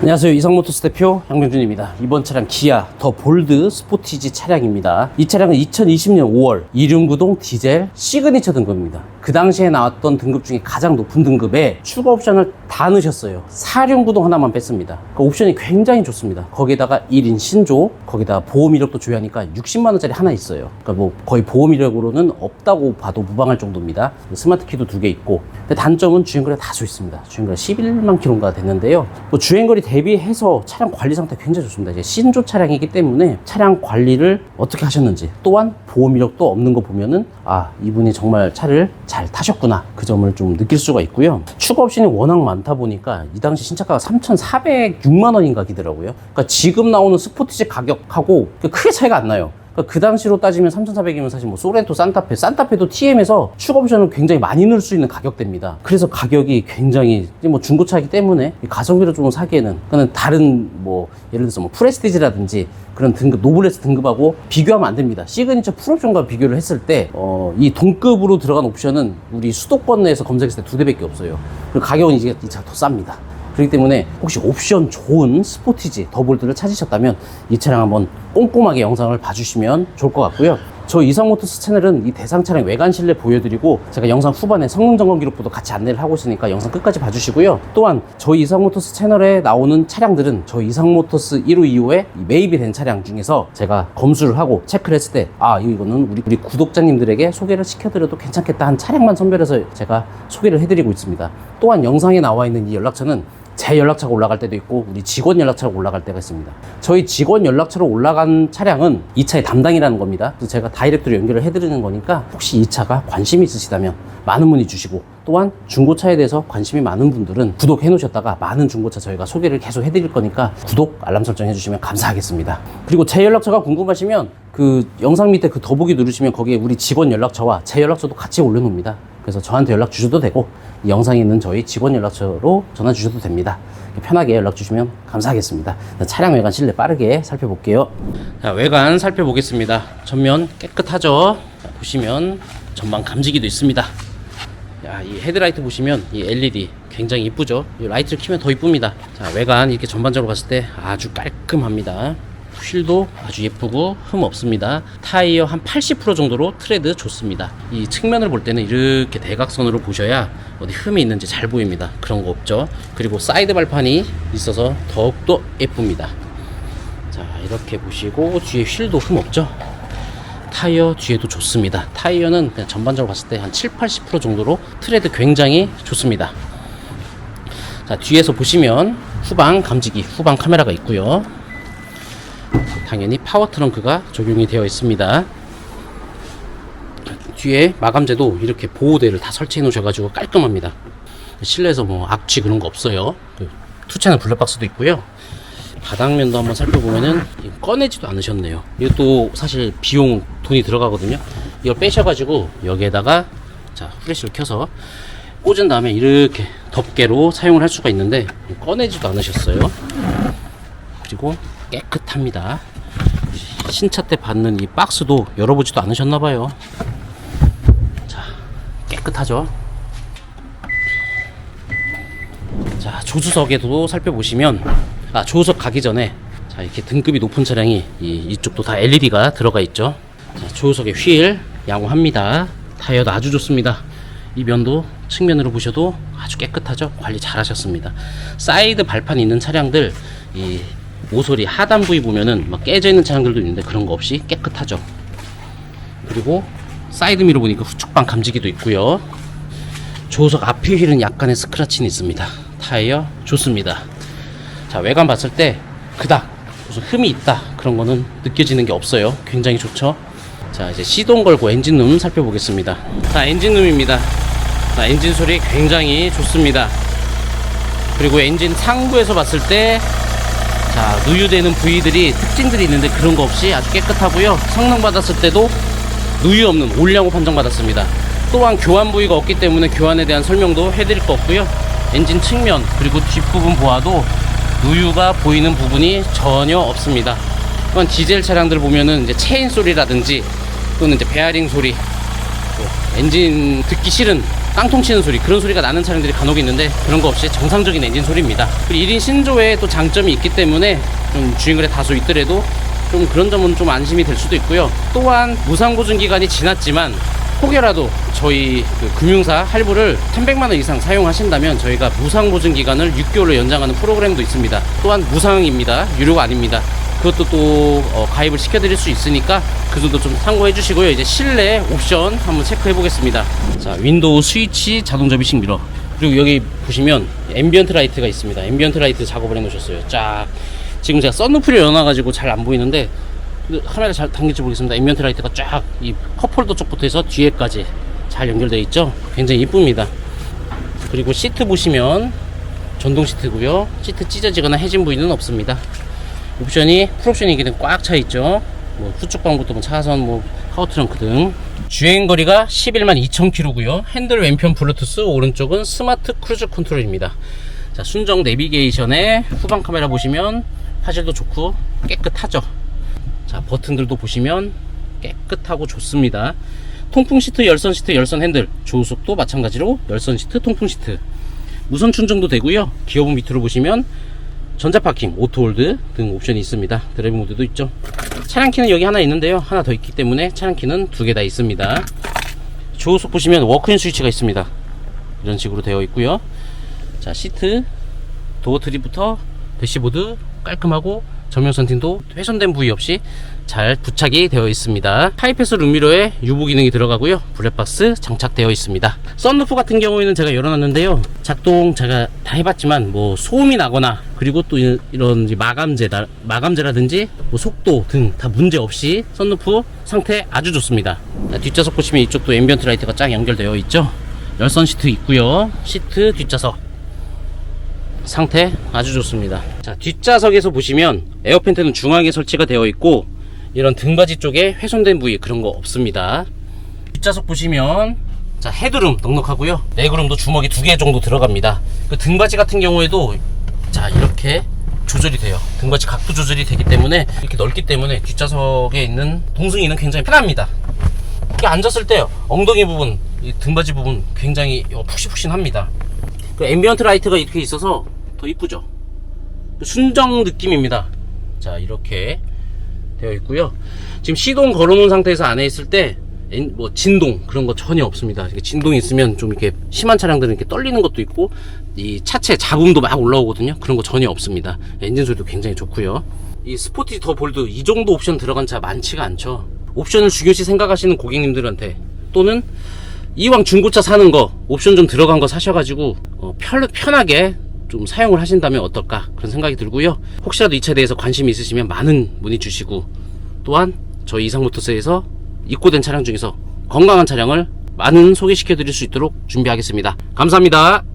안녕하세요. 이상모터스 대표 양명준입니다. 이번 차량 기아 더 볼드 스포티지 차량입니다. 이 차량은 2020년 5월 이륜구동 디젤 시그니처 등급입니다. 그 당시에 나왔던 등급 중에 가장 높은 등급에 추가 옵션을 다 넣으셨어요. 사륜구동 하나만 뺐습니다. 그 옵션이 굉장히 좋습니다. 거기에다가 1인 신조 거기다가 보험 이력도 조회하니까 60만원짜리 하나 있어요. 그러니까 뭐 거의 보험 이력으로는 없다고 봐도 무방할 정도입니다. 스마트 키도 두 개 있고. 단점은 주행거리가 다져 있습니다. 주행거리 11만 킬로가 됐는데요. 뭐 주행거리 대비해서 차량 관리 상태 굉장히 좋습니다. 이제 신조 차량이기 때문에 차량 관리를 어떻게 하셨는지 또한 보험 이력도 없는 거 보면은 아 이분이 정말 차를 잘 타셨구나 그 점을 좀 느낄 수가 있고요. 추가 옵션이 워낙 많다 보니까 이 당시 신차가가 3,406만 원인가 기더라고요. 그러니까 지금 나오는 스포티지 가격하고 크게 차이가 안 나요. 그러니까 그 당시로 따지면 3,400이면 사실 뭐 소렌토, 산타페, 산타페도 TM에서 추가 옵션을 굉장히 많이 넣을 수 있는 가격대입니다. 그래서 가격이 굉장히 뭐 중고차이기 때문에 이 가성비로 좀 사기에는 그는 다른 뭐 예를 들어서 뭐 프레스티지라든지 그런 등급 노블레스 등급하고 비교하면 안 됩니다. 시그니처 풀옵션과 비교를 했을 때 어, 이 동급으로 들어간 옵션은 우리 수도권 내에서 검색했을 때 두 대밖에 없어요. 그리고 가격은 이제 이 차 더 쌉니다. 그렇기 때문에 혹시 옵션 좋은 스포티지 더볼드를 찾으셨다면 이 차량 한번 꼼꼼하게 영상을 봐주시면 좋을 것 같고요. 저 이상모터스 채널은 이 대상 차량 외관 실내 보여드리고 제가 영상 후반에 성능 점검 기록부도 같이 안내를 하고 있으니까 영상 끝까지 봐주시고요. 또한 저희 이상모터스 채널에 나오는 차량들은 저희 이상모터스 1호 2호에 매입이 된 차량 중에서 제가 검수를 하고 체크를 했을 때 아 이거는 우리 우리 구독자님들에게 소개를 시켜드려도 괜찮겠다 한 차량만 선별해서 제가 소개를 해드리고 있습니다. 또한 영상에 나와 있는 이 연락처는 제 연락처가 올라갈 때도 있고 우리 직원 연락처가 올라갈 때가 있습니다. 저희 직원 연락처로 올라간 차량은 이 차의 담당이라는 겁니다. 그래서 제가 다이렉트로 연결을 해드리는 거니까 혹시 이 차가 관심이 있으시다면 많은 문의 주시고 또한 중고차에 대해서 관심이 많은 분들은 구독해 놓으셨다가 많은 중고차 저희가 소개를 계속 해드릴 거니까 구독 알람 설정 해주시면 감사하겠습니다. 그리고 제 연락처가 궁금하시면 그 영상 밑에 그 더보기 누르시면 거기에 우리 직원 연락처와 제 연락처도 같이 올려놓습니다. 그래서 저한테 연락 주셔도 되고 이 영상에 있는 저희 직원 연락처로 전화 주셔도 됩니다. 편하게 연락 주시면 감사하겠습니다. 차량 외관 실내 빠르게 살펴볼게요. 자, 외관 살펴보겠습니다. 전면 깨끗하죠? 자, 보시면 전방 감지기도 있습니다. 야, 이 헤드라이트 보시면 이 LED 굉장히 이쁘죠? 이 라이트를 켜면 더 이쁩니다. 자, 외관 이렇게 전반적으로 봤을 때 아주 깔끔합니다. 휠도 아주 예쁘고 흠 없습니다. 타이어 한 80% 정도로 트레드 좋습니다. 이 측면을 볼 때는 이렇게 대각선으로 보셔야 어디 흠이 있는지 잘 보입니다. 그런 거 없죠. 그리고 사이드 발판이 있어서 더욱더 예쁩니다. 자, 이렇게 보시고 뒤에 휠도 흠 없죠. 타이어 뒤에도 좋습니다. 타이어는 그냥 전반적으로 봤을 때 한 7, 80% 정도로 트레드 굉장히 좋습니다. 자, 뒤에서 보시면 후방 감지기, 후방 카메라가 있고요. 당연히 파워 트렁크가 적용이 되어 있습니다. 뒤에 마감재도 이렇게 보호대를 다 설치해 놓으셔가지고 깔끔합니다. 실내에서 뭐 악취 그런 거 없어요. 그 투채널 블랙박스도 있고요. 바닥면도 한번 살펴보면은 꺼내지도 않으셨네요. 이것도 사실 비용 돈이 들어가거든요. 이걸 빼셔가지고 여기에다가 자 후레쉬를 켜서 꽂은 다음에 이렇게 덮개로 사용을 할 수가 있는데 꺼내지도 않으셨어요. 그리고 깨끗합니다. 신차 때 받는 이 박스도 열어보지도 않으셨나봐요. 자, 깨끗하죠? 자, 조수석에도 살펴보시면, 아, 조수석 가기 전에, 자, 이렇게 등급이 높은 차량이 이, 이쪽도 다 LED가 들어가 있죠. 자, 조수석에 휠 양호합니다. 타이어도 아주 좋습니다. 이 면도 측면으로 보셔도 아주 깨끗하죠? 관리 잘 하셨습니다. 사이드 발판 있는 차량들, 이 모서리 하단 부위 보면은 막 깨져 있는 차량들도 있는데 그런 거 없이 깨끗하죠. 그리고 사이드 미러 보니까 후측방 감지기도 있고요. 조석 앞에 휠은 약간의 스크라치는 있습니다. 타이어 좋습니다. 자 외관 봤을 때 그닥 무슨 흠이 있다 그런 거는 느껴지는 게 없어요. 굉장히 좋죠. 자 이제 시동 걸고 엔진룸 살펴보겠습니다. 자 엔진룸입니다. 자 엔진 소리 굉장히 좋습니다. 그리고 엔진 상부에서 봤을 때 자, 누유되는 부위들이 특징들이 있는데 그런 거 없이 아주 깨끗하고요. 성능 받았을 때도 누유 없는 올량호 판정받았습니다. 또한 교환 부위가 없기 때문에 교환에 대한 설명도 해드릴 거 없고요. 엔진 측면 그리고 뒷부분 보아도 누유가 보이는 부분이 전혀 없습니다. 또한 디젤 차량들 보면은 이제 체인 소리라든지 또는 이제 베어링 소리 또 엔진 듣기 싫은 깡통 치는 소리 그런 소리가 나는 차량들이 간혹 있는데 그런 거 없이 정상적인 엔진 소리입니다. 그리고 1인 신조에 또 장점이 있기 때문에 좀 주행거리 다소 있더라도 좀 그런 점은 좀 안심이 될 수도 있고요. 또한 무상 보증 기간이 지났지만 혹여라도 저희 그 금융사 할부를 1100만 원 이상 사용하신다면 저희가 무상 보증 기간을 6개월로 연장하는 프로그램도 있습니다. 또한 무상입니다. 유료가 아닙니다. 그것도 또 어, 가입을 시켜드릴 수 있으니까 그 점도 좀 참고해 주시고요. 이제 실내 옵션 한번 체크해 보겠습니다. 자, 윈도우 스위치 자동 접이식 미러. 그리고 여기 보시면 앰비언트 라이트가 있습니다. 앰비언트 라이트 작업을 해 놓으셨어요. 쫙. 지금 제가 썬루프를 열어놔가지고 잘 안 보이는데 그 카메라 잘 당길지 모르겠습니다. 앰비언트 라이트가 쫙 이 컵홀더 쪽부터 해서 뒤에까지 잘 연결되어 있죠. 굉장히 이쁩니다. 그리고 시트 보시면 전동 시트고요. 시트 찢어지거나 해진 부위는 없습니다. 옵션이 풀옵션이기는 꽉차 있죠. 뭐 후쪽 방부터 뭐 차선, 뭐 파워 트렁크 등. 주행 거리가 11만 2,000km고요. 핸들 왼편 블루투스, 오른쪽은 스마트 크루즈 컨트롤입니다. 자, 순정 내비게이션에 후방 카메라 보시면 화질도 좋고 깨끗하죠. 자, 버튼들도 보시면 깨끗하고 좋습니다. 통풍 시트, 열선 시트, 열선 핸들, 조수석도 마찬가지로 열선 시트, 통풍 시트. 무선 충전도 되고요. 기어본 밑으로 보시면 전자 파킹, 오토홀드 등 옵션이 있습니다. 드라이브 모드도 있죠. 차량 키는 여기 하나 있는데요. 하나 더 있기 때문에 차량 키는 두 개 다 있습니다. 조수석 보시면 워크인 스위치가 있습니다. 이런 식으로 되어 있고요. 자, 시트, 도어 트립부터 대시보드 깔끔하고 전면 선팅도 훼손된 부위 없이 잘 부착이 되어 있습니다. 하이패스 룸미러에 유보 기능이 들어가고요. 블랙박스 장착되어 있습니다. 썬루프 같은 경우에는 제가 열어놨는데요. 작동 제가 다 해봤지만 뭐 소음이 나거나 그리고 또 이- 이런 마감재 마감재라든지 뭐 속도 등 다 문제 없이 썬루프 상태 아주 좋습니다. 자, 뒷좌석 보시면 이쪽도 앰비언트 라이트가 쫙 연결되어 있죠. 열선 시트 있고요. 시트 뒷좌석 상태 아주 좋습니다. 자, 뒷좌석에서 보시면 에어팬트는 중앙에 설치가 되어 있고 이런 등받이 쪽에 훼손된 부위 그런 거 없습니다. 뒷좌석 보시면 자, 헤드룸 넉넉하고요. 레그룸도 주먹이 두 개 정도 들어갑니다. 그 등받이 같은 경우에도 자, 이렇게 조절이 돼요. 등받이 각도 조절이 되기 때문에 이렇게 넓기 때문에 뒷좌석에 있는 동승이는 굉장히 편합니다. 이게 앉았을 때 엉덩이 부분, 이 등받이 부분 굉장히 푹신푹신합니다. 그 앰비언트 라이트가 이렇게 있어서 더 이쁘죠? 순정 느낌입니다. 자, 이렇게 되어 있고요. 지금 시동 걸어놓은 상태에서 안에 있을 때, 엔- 뭐, 진동, 그런 거 전혀 없습니다. 진동이 있으면 좀 이렇게 심한 차량들은 이렇게 떨리는 것도 있고, 이 차체 잡음도 막 올라오거든요. 그런 거 전혀 없습니다. 엔진 소리도 굉장히 좋고요. 이 스포티 더 볼드, 이 정도 옵션 들어간 차 많지가 않죠. 옵션을 중요시 생각하시는 고객님들한테, 또는 이왕 중고차 사는 거 옵션 좀 들어간 거 사셔가지고 어, 편, 편하게 좀 사용을 하신다면 어떨까 그런 생각이 들고요. 혹시라도 이 차에 대해서 관심이 있으시면 많은 문의 주시고 또한 저희 이상모터스에서 입고된 차량 중에서 건강한 차량을 많은 소개시켜 드릴 수 있도록 준비하겠습니다. 감사합니다